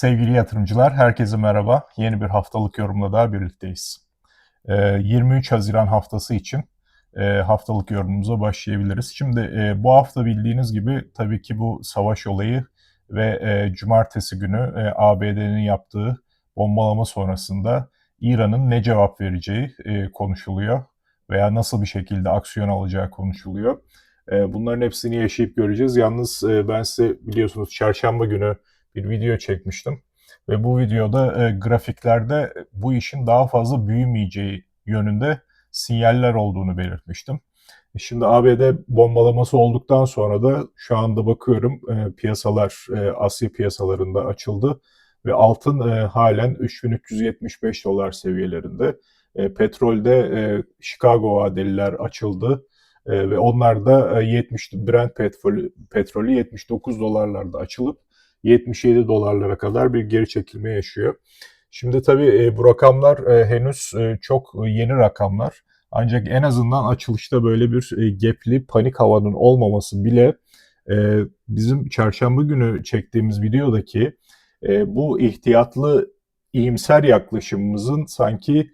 Sevgili yatırımcılar, herkese merhaba. Yeni bir haftalık yorumla daha birlikteyiz. Ee, 23 Haziran haftası için e, haftalık yorumumuza başlayabiliriz. Şimdi e, bu hafta bildiğiniz gibi tabii ki bu savaş olayı ve e, cumartesi günü ABD'nin yaptığı bombalama sonrasında İran'ın ne cevap vereceği konuşuluyor veya nasıl bir şekilde aksiyon alacağı konuşuluyor. Bunların hepsini yaşayıp göreceğiz. Yalnız ben size biliyorsunuz çarşamba günü bir video çekmiştim. Ve bu videoda e, grafiklerde bu işin daha fazla büyümeyeceği yönünde sinyaller olduğunu belirtmiştim. E, Şimdi ABD bombalaması olduktan sonra da şu anda bakıyorum e, piyasalar e, Asya piyasalarında açıldı ve altın e, halen 3375 dolar seviyelerinde. E, petrolde e, Chicago vadeliler açıldı e, ve onlar da e, 70 Brent petrolü, petrolü 79 dolarlarda açılıp 77 dolarlara kadar bir geri çekilme yaşıyor. Şimdi tabii e, bu rakamlar e, henüz e, çok yeni rakamlar. Ancak en azından açılışta böyle bir gapli panik havanın olmaması bile bizim çarşamba günü çektiğimiz videodaki bu ihtiyatlı iyimser yaklaşımımızın sanki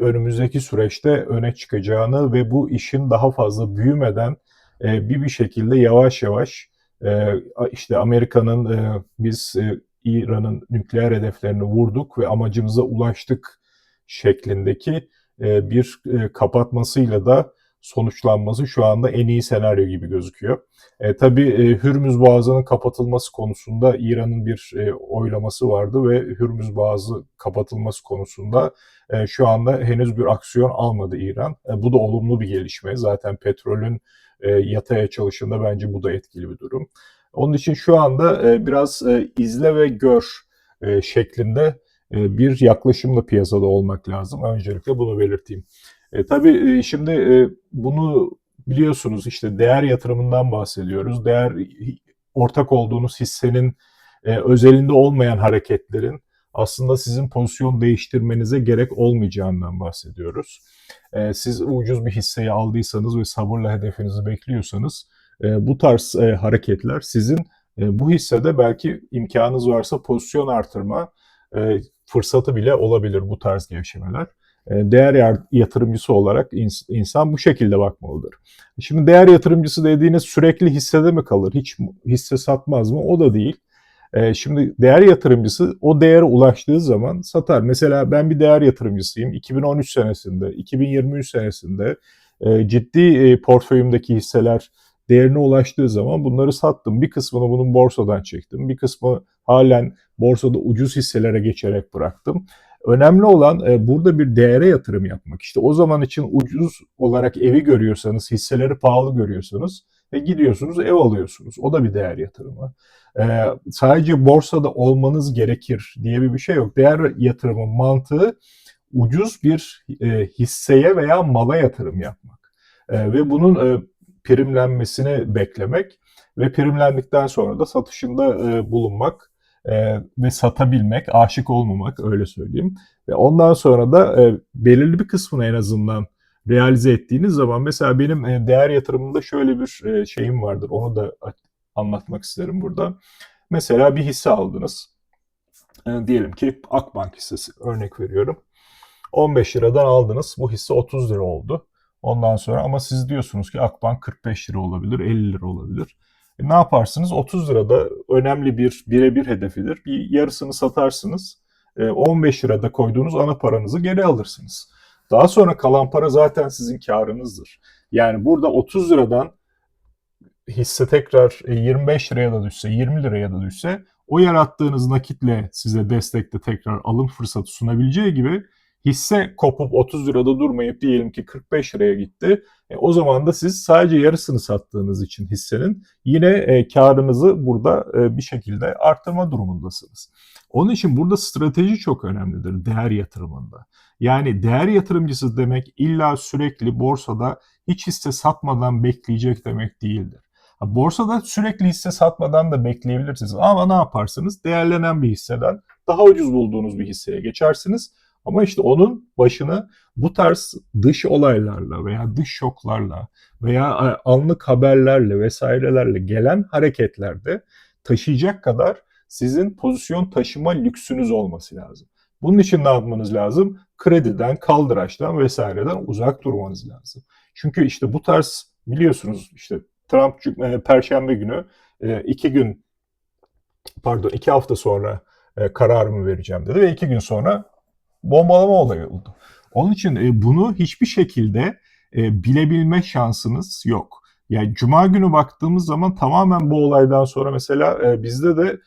önümüzdeki süreçte öne çıkacağını ve bu işin daha fazla büyümeden bir bir şekilde yavaş yavaş e, işte Amerika'nın e, biz e, İran'ın nükleer hedeflerini vurduk ve amacımıza ulaştık şeklindeki e, bir e, kapatmasıyla da sonuçlanması şu anda en iyi senaryo gibi gözüküyor. E, tabii e, Hürmüz Boğazı'nın kapatılması konusunda İran'ın bir e, oylaması vardı ve Hürmüz Boğazı kapatılması konusunda e, şu anda henüz bir aksiyon almadı İran. E, bu da olumlu bir gelişme. Zaten petrolün e, yataya çalışında bence bu da etkili bir durum. Onun için şu anda e, biraz e, izle ve gör e, şeklinde bir yaklaşımla piyasada olmak lazım. Öncelikle bunu belirteyim. E, tabii e, şimdi e, bunu biliyorsunuz işte değer yatırımından bahsediyoruz. Değer ortak olduğunuz hissenin e, özelinde olmayan hareketlerin aslında sizin pozisyon değiştirmenize gerek olmayacağından bahsediyoruz. E, siz ucuz bir hisseyi aldıysanız ve sabırla hedefinizi bekliyorsanız e, bu tarz e, hareketler sizin e, bu hissede belki imkanınız varsa pozisyon artırma e, fırsatı bile olabilir bu tarz gevşemeler. E, değer yatırımcısı olarak ins- insan bu şekilde bakmalıdır. Şimdi değer yatırımcısı dediğiniz sürekli hissede mi kalır? Hiç hisse satmaz mı? O da değil. E, Şimdi değer yatırımcısı o değere ulaştığı zaman satar. Mesela ben bir değer yatırımcısıyım. 2013 senesinde, 2023 senesinde e, ciddi portföyümdeki hisseler değerine ulaştığı zaman bunları sattım. Bir kısmını bunun borsadan çektim. Bir kısmı halen borsada ucuz hisselere geçerek bıraktım. Önemli olan e, burada bir değere yatırım yapmak. İşte o zaman için ucuz olarak evi görüyorsanız, hisseleri pahalı görüyorsanız ve gidiyorsunuz ev alıyorsunuz. O da bir değer yatırımı. E, sadece borsada olmanız gerekir diye bir şey yok. Değer yatırımı mantığı ucuz bir e, hisseye veya mala yatırım yapmak. E, ve bunun e, primlenmesini beklemek ve primlendikten sonra da satışında e, bulunmak e, ve satabilmek, aşık olmamak öyle söyleyeyim. Ve ondan sonra da e, belirli bir kısmını en azından realize ettiğiniz zaman mesela benim e, değer yatırımında şöyle bir e, şeyim vardır. Onu da anlatmak isterim burada. Mesela bir hisse aldınız. E, diyelim ki Akbank hissesi örnek veriyorum. 15 liradan aldınız. Bu hisse 30 lira oldu. Ondan sonra ama siz diyorsunuz ki Akbank 45 lira olabilir, 50 lira olabilir. E ne yaparsınız? 30 lirada önemli bir birebir hedefidir. Bir yarısını satarsınız. E 15 lirada koyduğunuz ana paranızı geri alırsınız. Daha sonra kalan para zaten sizin karınızdır. Yani burada 30 liradan hisse tekrar 25 liraya da düşse, 20 liraya da düşse o yarattığınız nakitle size destekte tekrar alım fırsatı sunabileceği gibi hisse kopup 30 lirada durmayıp diyelim ki 45 liraya gitti. E, o zaman da siz sadece yarısını sattığınız için hissenin yine e, karınızı burada e, bir şekilde arttırma durumundasınız. Onun için burada strateji çok önemlidir değer yatırımında. Yani değer yatırımcısı demek illa sürekli borsada hiç hisse satmadan bekleyecek demek değildir. Borsada sürekli hisse satmadan da bekleyebilirsiniz. Ama ne yaparsınız? Değerlenen bir hisseden daha ucuz bulduğunuz bir hisseye geçersiniz. Ama işte onun başına bu tarz dış olaylarla veya dış şoklarla veya anlık haberlerle vesairelerle gelen hareketlerde taşıyacak kadar sizin pozisyon taşıma lüksünüz olması lazım. Bunun için ne yapmanız lazım? Krediden, kaldıraçtan vesaireden uzak durmanız lazım. Çünkü işte bu tarz biliyorsunuz işte Trump e, Perşembe günü e, iki gün pardon iki hafta sonra e, kararımı vereceğim dedi ve iki gün sonra bombalama olayı oldu. Onun için bunu hiçbir şekilde bilebilme şansınız yok. Yani Cuma günü baktığımız zaman tamamen bu olaydan sonra mesela bizde de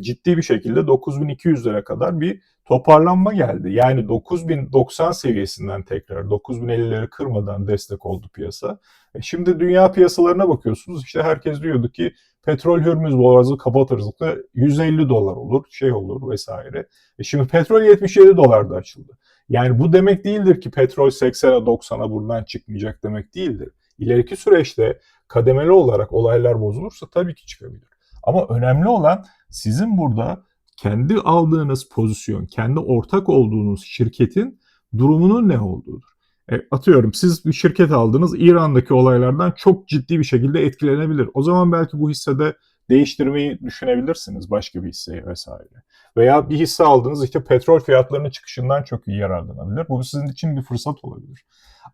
ciddi bir şekilde 9200'lere kadar bir toparlanma geldi. Yani 9090 seviyesinden tekrar 9050'leri kırmadan destek oldu piyasa. E şimdi dünya piyasalarına bakıyorsunuz işte herkes diyordu ki petrol hürmüz boğazı kapatırız da 150 dolar olur şey olur vesaire. E şimdi petrol 77 dolarda açıldı. Yani bu demek değildir ki petrol 80'a 90'a buradan çıkmayacak demek değildir. İleriki süreçte kademeli olarak olaylar bozulursa tabii ki çıkabilir. Ama önemli olan sizin burada kendi aldığınız pozisyon, kendi ortak olduğunuz şirketin durumunun ne olduğudur. E, atıyorum siz bir şirket aldınız İran'daki olaylardan çok ciddi bir şekilde etkilenebilir. O zaman belki bu hissede değiştirmeyi düşünebilirsiniz başka bir hisseyi vesaire. Veya bir hisse aldınız işte petrol fiyatlarının çıkışından çok iyi yararlanabilir. Bu sizin için bir fırsat olabilir.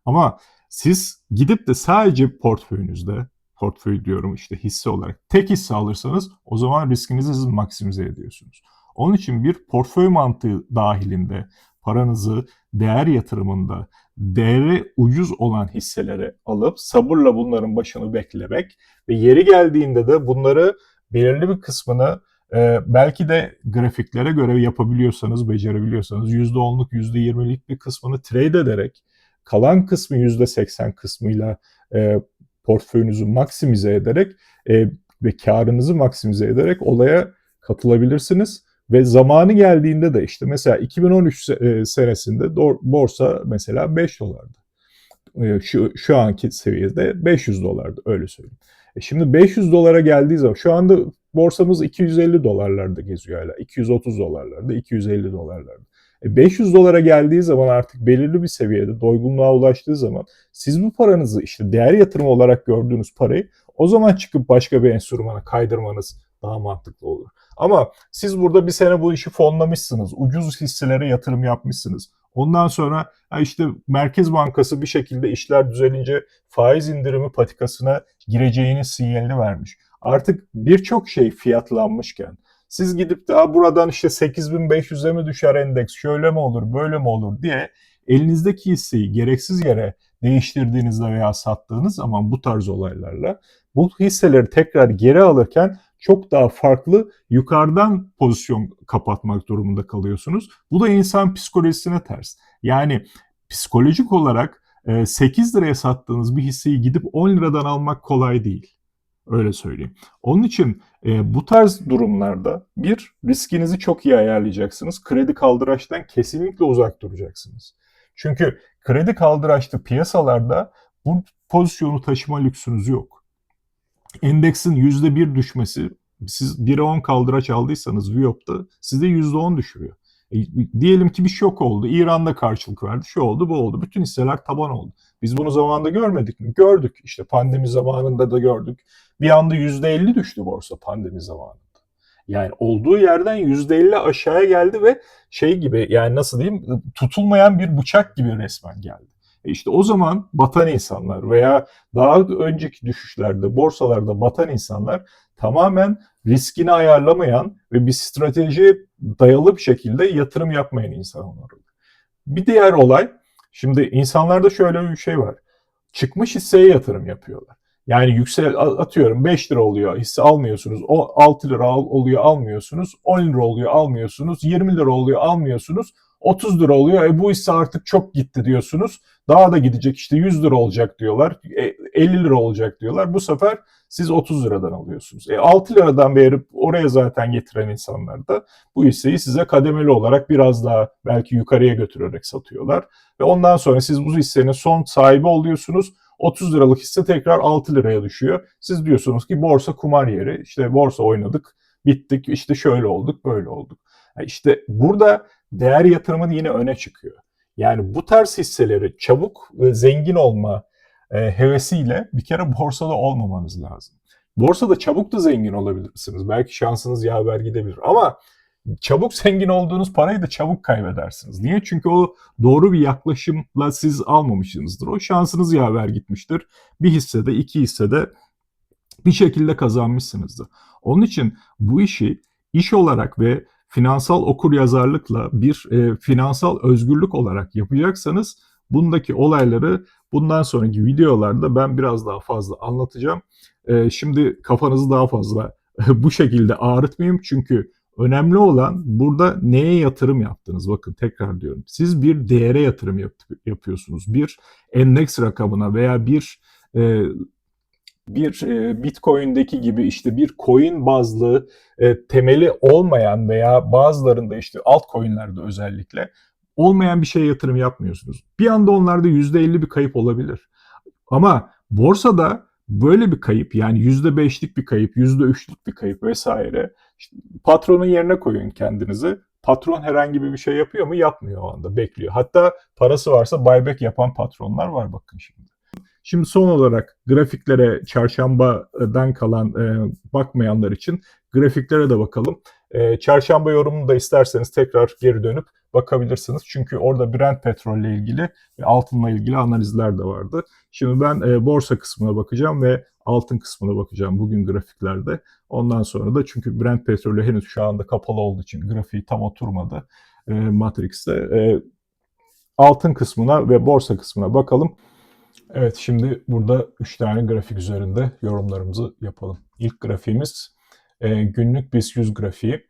Ama siz gidip de sadece portföyünüzde portföy diyorum işte hisse olarak tek hisse alırsanız o zaman riskinizi siz maksimize ediyorsunuz. Onun için bir portföy mantığı dahilinde paranızı değer yatırımında değeri ucuz olan hisselere alıp sabırla bunların başını beklemek ve yeri geldiğinde de bunları belirli bir kısmını e, belki de grafiklere göre yapabiliyorsanız, becerebiliyorsanız %10'luk, %20'lik bir kısmını trade ederek kalan kısmı %80 kısmıyla e, portföyünüzü maksimize ederek e, ve karınızı maksimize ederek olaya katılabilirsiniz. Ve zamanı geldiğinde de işte mesela 2013 e, senesinde borsa mesela 5 dolardı. E, şu, şu anki seviyede 500 dolardı öyle söyleyeyim. E şimdi 500 dolara geldiği zaman şu anda borsamız 250 dolarlarda geziyor hala. 230 dolarlarda, 250 dolarlarda. 500 dolara geldiği zaman artık belirli bir seviyede doygunluğa ulaştığı zaman siz bu paranızı işte değer yatırımı olarak gördüğünüz parayı o zaman çıkıp başka bir enstrümana kaydırmanız daha mantıklı olur. Ama siz burada bir sene bu işi fonlamışsınız. Ucuz hisselere yatırım yapmışsınız. Ondan sonra işte Merkez Bankası bir şekilde işler düzelince faiz indirimi patikasına gireceğini sinyalini vermiş. Artık birçok şey fiyatlanmışken siz gidip de buradan işte 8500'e mi düşer endeks, şöyle mi olur, böyle mi olur diye elinizdeki hisseyi gereksiz yere değiştirdiğinizde veya sattığınız zaman bu tarz olaylarla bu hisseleri tekrar geri alırken çok daha farklı yukarıdan pozisyon kapatmak durumunda kalıyorsunuz. Bu da insan psikolojisine ters. Yani psikolojik olarak 8 liraya sattığınız bir hisseyi gidip 10 liradan almak kolay değil. Öyle söyleyeyim. Onun için e, bu tarz durumlarda bir riskinizi çok iyi ayarlayacaksınız. Kredi kaldıraçtan kesinlikle uzak duracaksınız. Çünkü kredi kaldıraçlı piyasalarda bu pozisyonu taşıma lüksünüz yok. Endeksin %1 düşmesi, siz 1'e 10 kaldıraç aldıysanız VIOP'ta sizde %10 düşürüyor. E, diyelim ki bir şok oldu. İran'da karşılık verdi. Şu oldu bu oldu. Bütün hisseler taban oldu. Biz bunu zamanında görmedik mi? Gördük. İşte pandemi zamanında da gördük. Bir anda %50 düştü borsa pandemi zamanında. Yani olduğu yerden %50 aşağıya geldi ve şey gibi yani nasıl diyeyim tutulmayan bir bıçak gibi resmen geldi. E işte o zaman batan insanlar veya daha önceki düşüşlerde borsalarda batan insanlar tamamen riskini ayarlamayan ve bir stratejiye dayalı bir şekilde yatırım yapmayan insanlar. Bir diğer olay, şimdi insanlarda şöyle bir şey var. Çıkmış hisseye yatırım yapıyorlar. Yani yüksel atıyorum 5 lira oluyor hisse almıyorsunuz. O 6 lira oluyor almıyorsunuz. 10 lira oluyor almıyorsunuz. 20 lira oluyor almıyorsunuz. 30 lira oluyor. E bu hisse artık çok gitti diyorsunuz. Daha da gidecek işte 100 lira olacak diyorlar. E, 50 lira olacak diyorlar. Bu sefer siz 30 liradan alıyorsunuz. E 6 liradan verip oraya zaten getiren insanlar da bu hisseyi size kademeli olarak biraz daha belki yukarıya götürerek satıyorlar. Ve ondan sonra siz bu hissenin son sahibi oluyorsunuz. 30 liralık hisse tekrar 6 liraya düşüyor. Siz diyorsunuz ki borsa kumar yeri. İşte borsa oynadık, bittik, işte şöyle olduk, böyle olduk. İşte burada değer yatırımı yine öne çıkıyor. Yani bu tarz hisseleri çabuk zengin olma e, hevesiyle bir kere borsada olmamanız lazım. Borsada çabuk da zengin olabilirsiniz. Belki şansınız yaver gidebilir. Ama çabuk zengin olduğunuz parayı da çabuk kaybedersiniz. Niye? Çünkü o doğru bir yaklaşımla siz almamışsınızdır. O şansınız yaver gitmiştir. Bir hissede, iki hissede bir şekilde kazanmışsınızdır. Onun için bu işi iş olarak ve finansal okuryazarlıkla bir e, finansal özgürlük olarak yapacaksanız bundaki olayları bundan sonraki videolarda ben biraz daha fazla anlatacağım. E, şimdi kafanızı daha fazla bu şekilde ağrıtmayayım çünkü önemli olan burada neye yatırım yaptınız? Bakın tekrar diyorum. Siz bir değere yatırım yap- yapıyorsunuz. Bir endeks rakamına veya bir e, bir e, Bitcoin'deki gibi işte bir coin bazlı e, temeli olmayan veya bazılarında işte altcoin'lerde özellikle olmayan bir şeye yatırım yapmıyorsunuz. Bir anda onlarda %50 bir kayıp olabilir. Ama borsada böyle bir kayıp yani %5'lik bir kayıp, %3'lük bir kayıp vesaire işte patronun yerine koyun kendinizi. Patron herhangi bir şey yapıyor mu? Yapmıyor o anda. Bekliyor. Hatta parası varsa buyback yapan patronlar var bakın şimdi. Şimdi son olarak grafiklere çarşambadan kalan e, bakmayanlar için grafiklere de bakalım. E, çarşamba yorumunu da isterseniz tekrar geri dönüp bakabilirsiniz. Çünkü orada Brent petrol ile ilgili ve altınla ilgili analizler de vardı. Şimdi ben e, borsa kısmına bakacağım ve altın kısmına bakacağım bugün grafiklerde. Ondan sonra da çünkü Brent petrolü henüz şu anda kapalı olduğu için grafiği tam oturmadı e, Matrix'te. E, altın kısmına ve borsa kısmına bakalım. Evet şimdi burada 3 tane grafik üzerinde yorumlarımızı yapalım. İlk grafiğimiz e, günlük BIST 100 grafiği.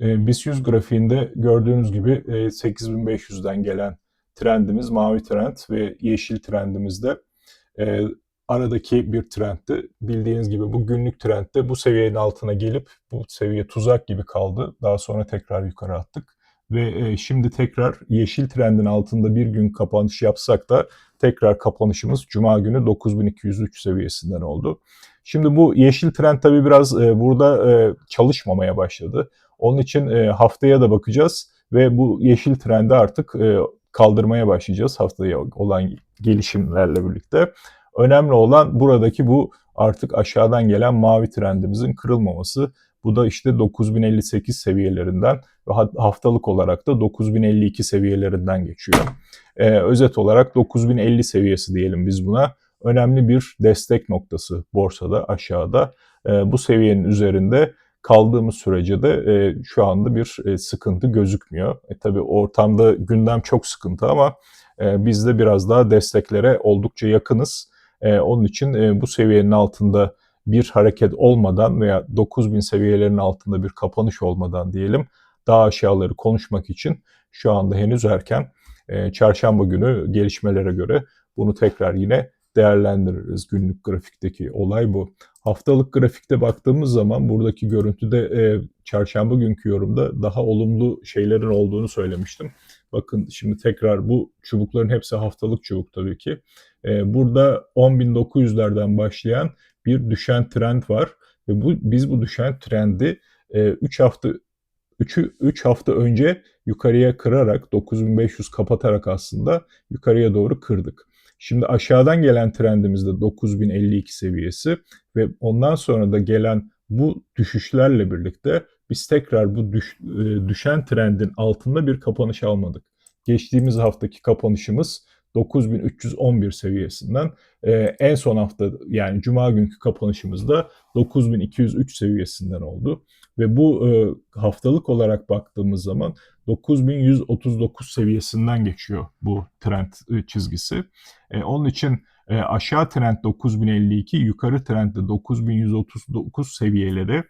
E, BIST 100 grafiğinde gördüğünüz gibi e, 8500'den gelen trendimiz mavi trend ve yeşil trendimizde e, aradaki bir trendti. Bildiğiniz gibi bu günlük trendde bu seviyenin altına gelip bu seviye tuzak gibi kaldı. Daha sonra tekrar yukarı attık. Ve e, şimdi tekrar yeşil trendin altında bir gün kapanış yapsak da tekrar kapanışımız Cuma günü 9203 seviyesinden oldu. Şimdi bu yeşil trend tabii biraz e, burada e, çalışmamaya başladı. Onun için haftaya da bakacağız ve bu yeşil trendi artık kaldırmaya başlayacağız haftaya olan gelişimlerle birlikte. Önemli olan buradaki bu artık aşağıdan gelen mavi trendimizin kırılmaması. Bu da işte 9058 seviyelerinden ve haftalık olarak da 9052 seviyelerinden geçiyor. Ee, özet olarak 9050 seviyesi diyelim biz buna. Önemli bir destek noktası borsada aşağıda. Ee, bu seviyenin üzerinde kaldığımız sürece de e, şu anda bir e, sıkıntı gözükmüyor. E, tabii ortamda gündem çok sıkıntı ama e, biz de biraz daha desteklere oldukça yakınız. E, onun için e, bu seviyenin altında bir hareket olmadan veya 9000 seviyelerinin altında bir kapanış olmadan diyelim daha aşağıları konuşmak için şu anda henüz erken. E, çarşamba günü gelişmelere göre bunu tekrar yine değerlendiririz. Günlük grafikteki olay bu. Haftalık grafikte baktığımız zaman buradaki görüntüde e, çarşamba günkü yorumda daha olumlu şeylerin olduğunu söylemiştim. Bakın şimdi tekrar bu çubukların hepsi haftalık çubuk tabii ki. E, burada 10.900'lerden başlayan bir düşen trend var ve bu biz bu düşen trendi 3 e, hafta 3 3 hafta önce yukarıya kırarak 9500 kapatarak aslında yukarıya doğru kırdık. Şimdi aşağıdan gelen trendimiz de 9052 seviyesi ve ondan sonra da gelen bu düşüşlerle birlikte biz tekrar bu düş, e, düşen trendin altında bir kapanış almadık. Geçtiğimiz haftaki kapanışımız 9311 seviyesinden e, en son hafta yani cuma günkü kapanışımızda 9203 seviyesinden oldu. Ve bu e, haftalık olarak baktığımız zaman 9139 seviyesinden geçiyor bu trend çizgisi. Onun için aşağı trend 9052, yukarı trend de 9139 seviyeleri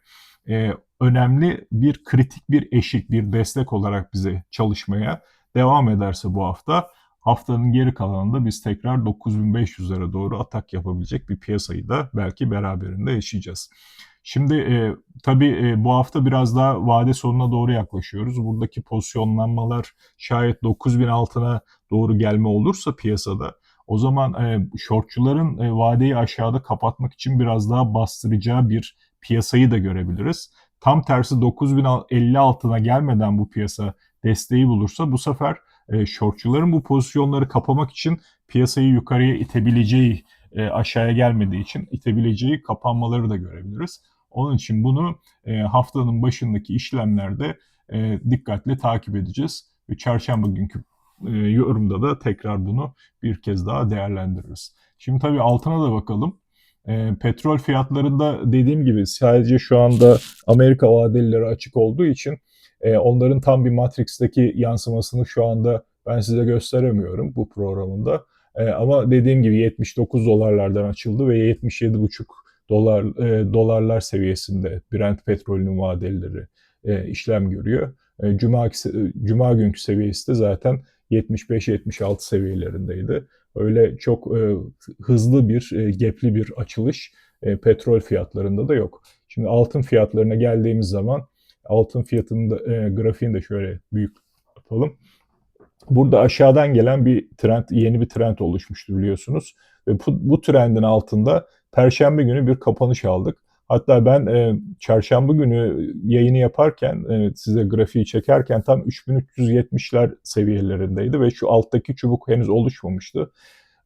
önemli bir kritik bir eşik, bir destek olarak bize çalışmaya devam ederse bu hafta haftanın geri kalanında biz tekrar 9500'lere doğru atak yapabilecek bir piyasayı da belki beraberinde yaşayacağız. Şimdi e, tabii e, bu hafta biraz daha vade sonuna doğru yaklaşıyoruz. Buradaki pozisyonlanmalar şayet 9000 altına doğru gelme olursa piyasada o zaman e, shortçuların e, vadeyi aşağıda kapatmak için biraz daha bastıracağı bir piyasayı da görebiliriz. Tam tersi 9050 altına gelmeden bu piyasa desteği bulursa bu sefer e, shortçuların bu pozisyonları kapamak için piyasayı yukarıya itebileceği e, aşağıya gelmediği için itebileceği kapanmaları da görebiliriz. Onun için bunu e, haftanın başındaki işlemlerde e, dikkatle takip edeceğiz. Ve çarşamba günkü e, yorumda da tekrar bunu bir kez daha değerlendiririz. Şimdi tabii altına da bakalım. E, petrol fiyatlarında dediğim gibi sadece şu anda Amerika vadelileri açık olduğu için e, onların tam bir Matrix'teki yansımasını şu anda ben size gösteremiyorum bu programında. E, ama dediğim gibi 79 dolarlardan açıldı ve 77,5 dolar e, dolarlar seviyesinde Brent petrolünün vadelileri e, işlem görüyor. E, Cuma Cuma günkü seviyesi de zaten 75-76 seviyelerindeydi. Öyle çok e, hızlı bir, e, gepli bir açılış e, petrol fiyatlarında da yok. Şimdi altın fiyatlarına geldiğimiz zaman altın fiyatının da, e, grafiğini de şöyle büyük yapalım. Burada aşağıdan gelen bir trend, yeni bir trend oluşmuştu biliyorsunuz. Ve bu, bu trendin altında Perşembe günü bir kapanış aldık. Hatta ben e, çarşamba günü yayını yaparken, e, size grafiği çekerken tam 3370'ler seviyelerindeydi ve şu alttaki çubuk henüz oluşmamıştı.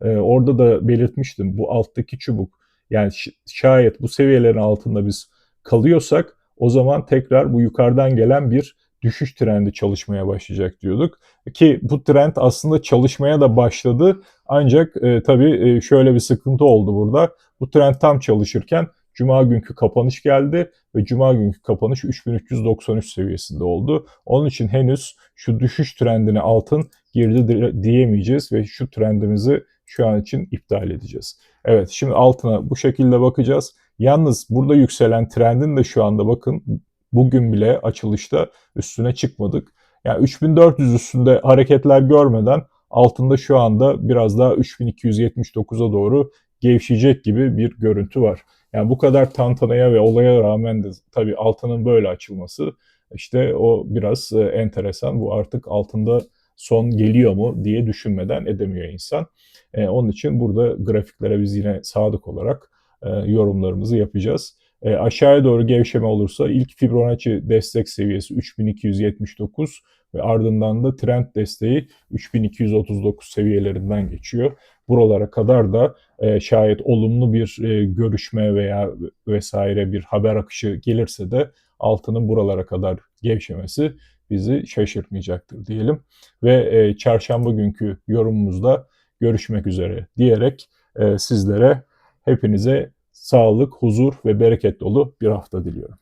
E, orada da belirtmiştim bu alttaki çubuk yani şayet bu seviyelerin altında biz kalıyorsak o zaman tekrar bu yukarıdan gelen bir düşüş trendi çalışmaya başlayacak diyorduk. Ki bu trend aslında çalışmaya da başladı. Ancak e, tabii e, şöyle bir sıkıntı oldu burada. Bu trend tam çalışırken Cuma günkü kapanış geldi ve Cuma günkü kapanış 3393 seviyesinde oldu. Onun için henüz şu düşüş trendine altın girdi diyemeyeceğiz ve şu trendimizi şu an için iptal edeceğiz. Evet şimdi altına bu şekilde bakacağız. Yalnız burada yükselen trendin de şu anda bakın bugün bile açılışta üstüne çıkmadık. Yani 3400 üstünde hareketler görmeden altında şu anda biraz daha 3279'a doğru gevşeyecek gibi bir görüntü var. Yani bu kadar tantanaya ve olaya rağmen de tabii altının böyle açılması işte o biraz e, enteresan. Bu artık altında son geliyor mu diye düşünmeden edemiyor insan. E, onun için burada grafiklere biz yine sadık olarak e, yorumlarımızı yapacağız. E, aşağıya doğru gevşeme olursa ilk Fibonacci destek seviyesi 3279 ve ardından da trend desteği 3239 seviyelerinden geçiyor. Buralara kadar da e, şayet olumlu bir e, görüşme veya vesaire bir haber akışı gelirse de altının buralara kadar gevşemesi bizi şaşırtmayacaktır diyelim. Ve e, çarşamba günkü yorumumuzda görüşmek üzere diyerek e, sizlere hepinize sağlık, huzur ve bereket dolu bir hafta diliyorum.